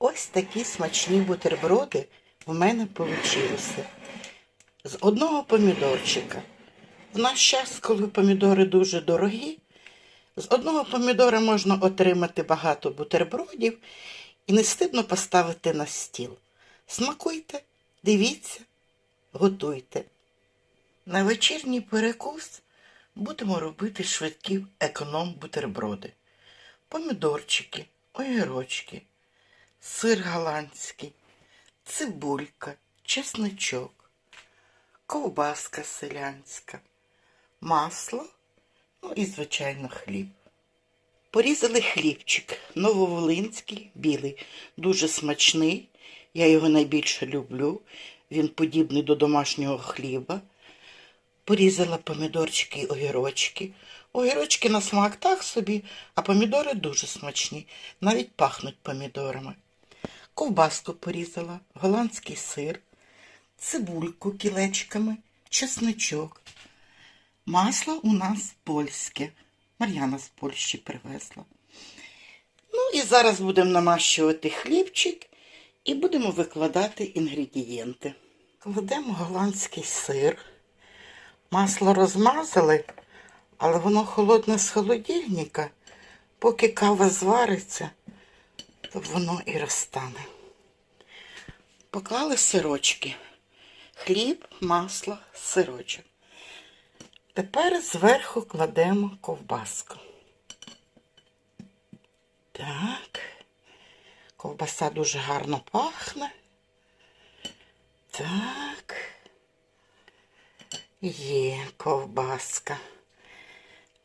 Ось такі смачні бутерброди в мене вийшли. З одного помідорчика. В наш час, коли помідори дуже дорогі, з одного помідора можна отримати багато бутербродів і не стидно поставити на стіл. Смакуйте, дивіться, готуйте. На вечірній перекус будемо робити швидкі економ-бутерброди. Помідорчики, огірочки, сир голландський, цибулька, чесничок, ковбаска селянська, масло, ну і, звичайно, хліб. Порізали хлібчик, нововолинський, білий, дуже смачний. Я його найбільше люблю. Він подібний до домашнього хліба. Порізала помідорчики і огірочки. Огірочки на смак так собі, а помідори дуже смачні, навіть пахнуть помідорами. Ковбаску порізала, голландський сир, цибульку кілечками, чесничок. Масло у нас польське. Мар'яна з Польщі привезла. Ну і зараз будемо намащувати хлібчик і будемо викладати інгредієнти. Кладемо голландський сир. Масло розмазали, але воно холодне з холодильника. Поки кава звариться, воно і розтане. Поклали сирочки. Хліб, масло, сирочок. Тепер зверху кладемо ковбаску. Так. Ковбаса дуже гарно пахне. Так. Є ковбаска.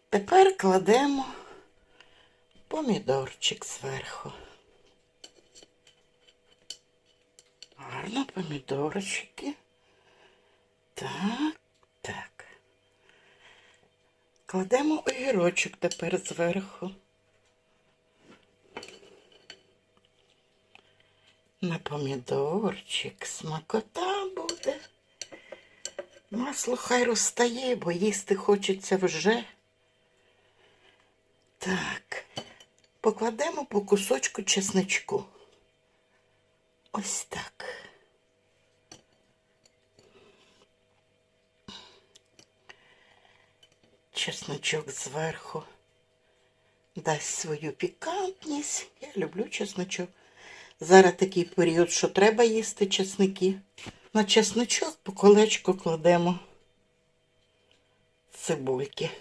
Тепер кладемо помідорчик зверху. Гарно помідорчики. Так, так. Кладемо огірочок тепер зверху. На помідорчик смакота буде. Масло хай розтає, бо їсти хочеться вже. Так, покладемо по кусочку чесничку. Ось так. Чесночок зверху дасть свою пікантність. Я люблю чесночок. Зараз такий період, що треба їсти чесники. На чесночок по колечку кладемо цибульки.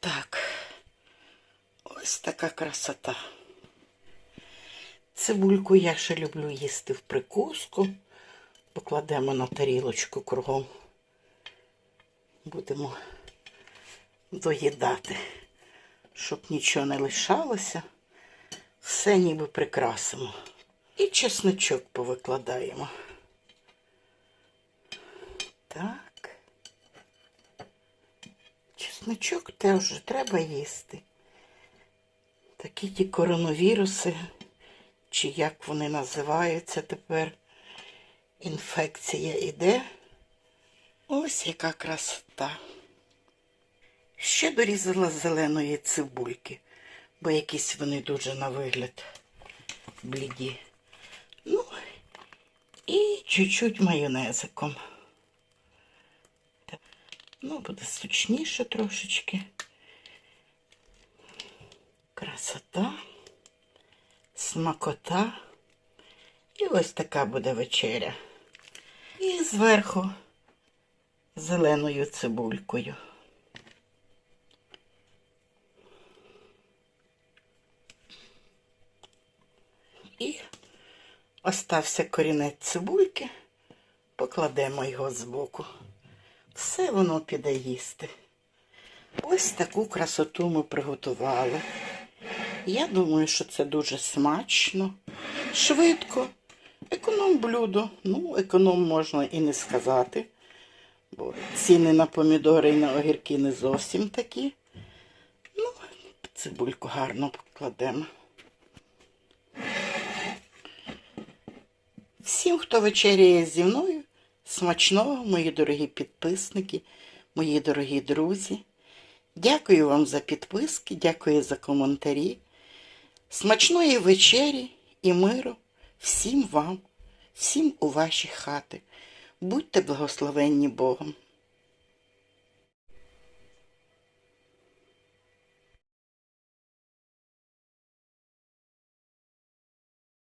Так, ось така красота. Цибульку я ще люблю їсти в прикуску. Покладемо на тарілочку кругом. Будемо доїдати, щоб нічого не лишалося. Все ніби прикрасимо. І чесничок повикладаємо. Так. Чесничок теж треба їсти. Такі ті коронавіруси, чи як вони називаються тепер, інфекція іде. Ось яка красота. Ще дорізала зеленої цибульки, бо якісь вони дуже на вигляд бліді. Ну, і чуть-чуть майонезиком. Ну, буде сочніше трошечки. Красота, смакота. І ось така буде вечеря. І зверху зеленою цибулькою. І остався корінець цибульки, покладемо його збоку. Все воно піде їсти. Ось таку красоту ми приготували. Я думаю, що це дуже смачно, швидко. Економ блюдо. Ну, економ можна і не сказати, бо ціни на помідори і на огірки не зовсім такі. Ну, цибульку гарно покладемо. Всім, хто вечеряє зі мною, смачного, мої дорогі підписники, мої дорогі друзі. Дякую вам за підписки, дякую за коментарі. Смачної вечері і миру всім вам, всім у ваші хати. Будьте благословенні Богом.